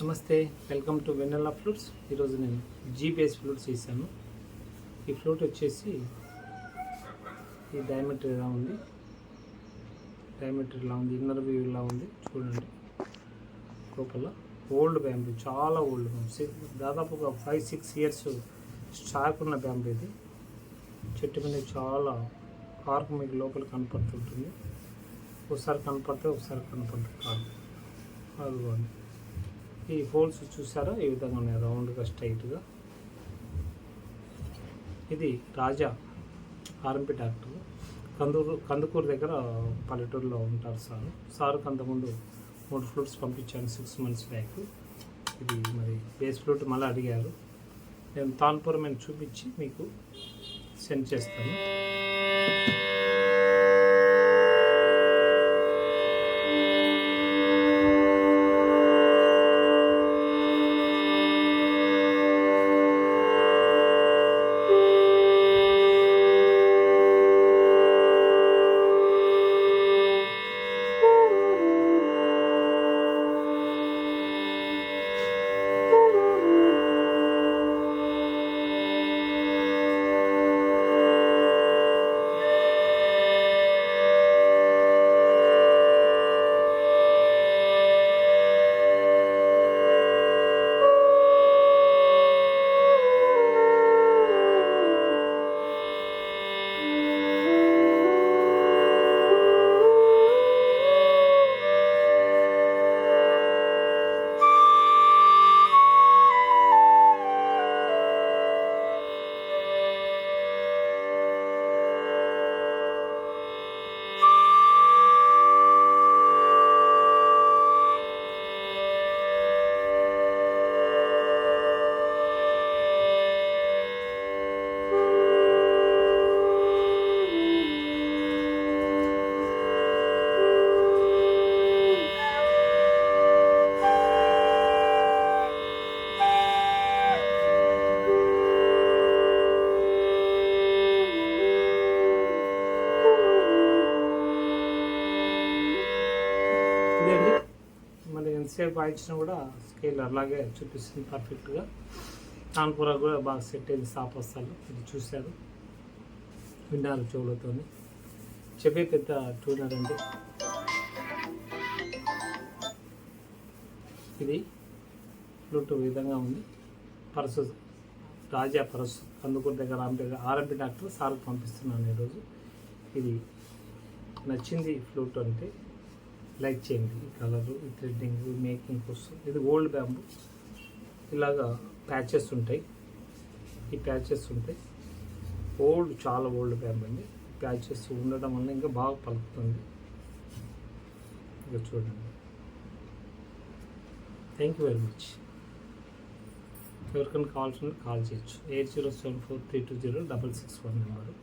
నమస్తే welcome to vanilla flutes ఈరోజు నేను జీ బేస్ ఫ్లూట్స్ చేశాను. ఈ ఫ్లూట్ వచ్చేసి ఈ డయామీటర్ ఇలా ఉంది. డయామీటర్ ఇలా ఉంది ఇన్నర్ వ్యూ ఇలా ఉంది. చూడండి లోపల ఓల్డ్ బ్యాంబూ చాలా ఓల్డ్ బ్యాంబూ. దాదాపు ఒక ఫైవ్ సిక్స్ ఇయర్స్ స్టాక్ ఉన్న బ్యాంబూ ఇది. చెట్టు మీద చాలా కార్క్ మీకు లోపల కనపడుతుంటుంది. ఒకసారి కనపడితే ఒకసారి కనపడుతుంది కార్క్ అదిగోండి. ఈ హోల్స్ చూసారా? ఈ విధంగా ఉన్నాయి. రౌండ్గా స్ట్రైట్గా. ఇది రాజా ఆర్ఎంపీ డాక్టర్. కందూరు కందుకూరు దగ్గర పల్లెటూరులో ఉంటారు సార్. సార్ అంతకుముందు మూడు ఫ్లూట్స్ పంపించాను సిక్స్ మంత్స్ బ్యాక్. ఇది మరి బేస్ ఫ్లూట్ మళ్ళీ అడిగారు. నేను తాన్పురం నేను చూపించి మీకు సెండ్ చేస్తాను. మరి ఎంతసేపు వాయించినా కూడా స్కేల్ అలాగే చూపిస్తుంది పర్ఫెక్ట్గా. కాన్పురా కూడా బాగా సెట్ అయింది సాపస్తాలు ఇది చూశారు విన్నారు చెవులతో చెప్పే పెద్ద ట్యూనర్ అండి ఇది ఫ్లూట్ విధంగా ఉంది. పరసు రాజా పరసు కందుకూరు దగ్గర ఆర్ఎంపీ ఆర్ఎంపీ డాక్టర్ సార్కి పంపిస్తున్నాను ఈరోజు. ఇది నచ్చింది ఫ్లూట్ అంటే. లైక్ చేయండి. ఈ కలరు ఈ థ్రెడ్డింగ్ మేకింగ్ కోసం ఇది ఓల్డ్ బ్యాంబు. ఇలాగా ప్యాచెస్ ఉంటాయి. ఈ ప్యాచెస్ ఉంటాయి. ఓల్డ్ చాలా ఓల్డ్ బ్యాంబు అండి. ప్యాచెస్ ఉండడం వల్ల ఇంకా బాగా పలుకుతుంది. ఇక చూడండి. థ్యాంక్ యూ వెరీ మచ్ ఎవరికైనా కావాల్సిన కాల్ చేయొచ్చు. Eight zero seven four three two zero double six one number.